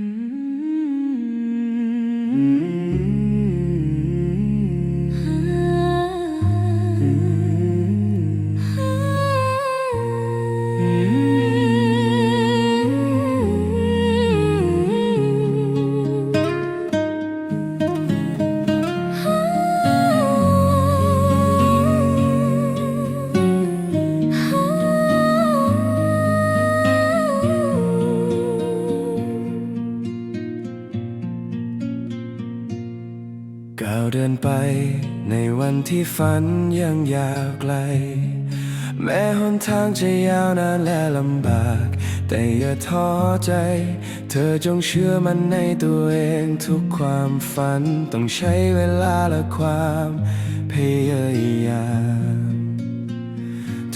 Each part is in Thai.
Mm-hmm. ก้าวเดินไปในวันที่ฝันยังยาวไกล แม้หนทางจะยาวนานและลำบาก แต่อย่าท้อใจ เธอจงเชื่อมันในตัวเองทุกความฝัน ต้องใช้เวลาและความพยายาม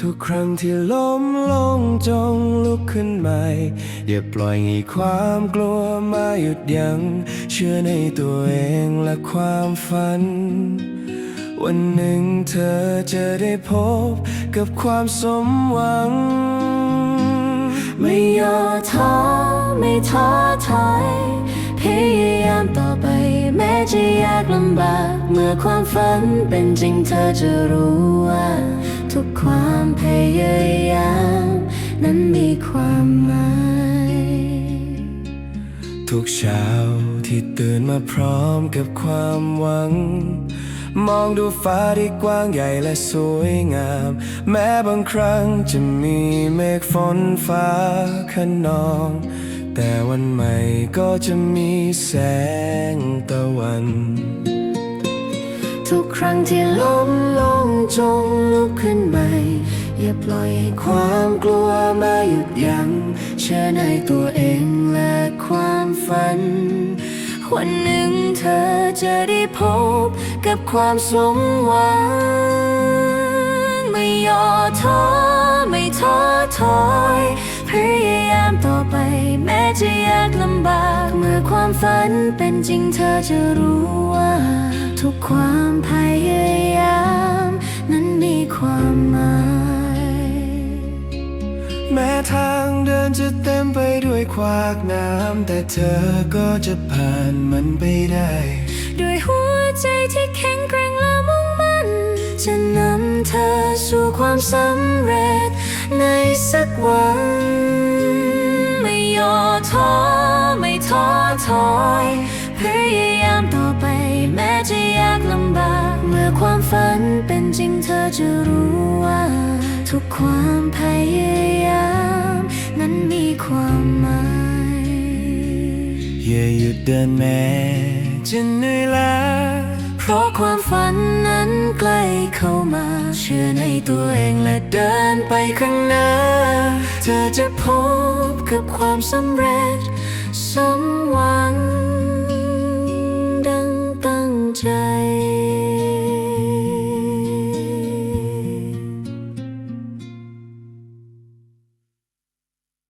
ทุกครั้งที่ล้มลงจงลุกขึ้นใหม่ อย่าปล่อยให้ความกลัวมาหยุดยัง้งเชื่อในตัวเองและความฝัน วันหนึ่งเธอจะได้พบกับความสมหวัง ไม่ย่อท้อไม่ท้อถอยพยายามต่อไปแม้จะยากลำบาก เมื่อความฝันเป็นจริงเธอจะรู้ว่า ทุกความพยายาม นั้นมีความหมาย ทุกเช้าที่ตื่นมาพร้อมกับความหวัง มองดูฟ้าที่กว้างใหญ่และสวยงาม แม้บางครั้งจะมีเมฆฝนฟ้าขนอง แต่วันใหม่ก็จะมีแสงตะวัน ทุกครั้งที่ล้มลงจงลุกขึ้นใหม่ อย่าปล่อยให้ความกลัวมาหยุดยัง้งเชื่อในตัวเองและความฝัน วันหนึ่งเธอจะได้พบกับความสมหวัง ไม่ย่อท้อ จะยากลำบาก เมื่อความฝันเป็นจริงเธอจะรู้ว่า ทุกความพยายาม นั้นมีความหมาย แม้ทางเดินจะเต็มไปด้วยขวากน้ำ แต่เธอก็จะผ่านมันไปได้ ด้วยหัวใจที่แข็งแกร่งและมุ่งมั่น จะนำเธอสู่ความสำเร็จในสักวัน พยายามต่อไป แม้จะยากลำบาก เมื่อความฝันเป็นจริงเธอจะรู้ว่า ทุกความพยายาม นั้นมีความหมายอย่าหยุดเดินแม้จะเหนื่อยล้าเพราะความฝันนั้นใกล้เข้ามา เชื่อในตัวเองและเดินไปข้างหน้า เธอจะพบกับความสำเร็จ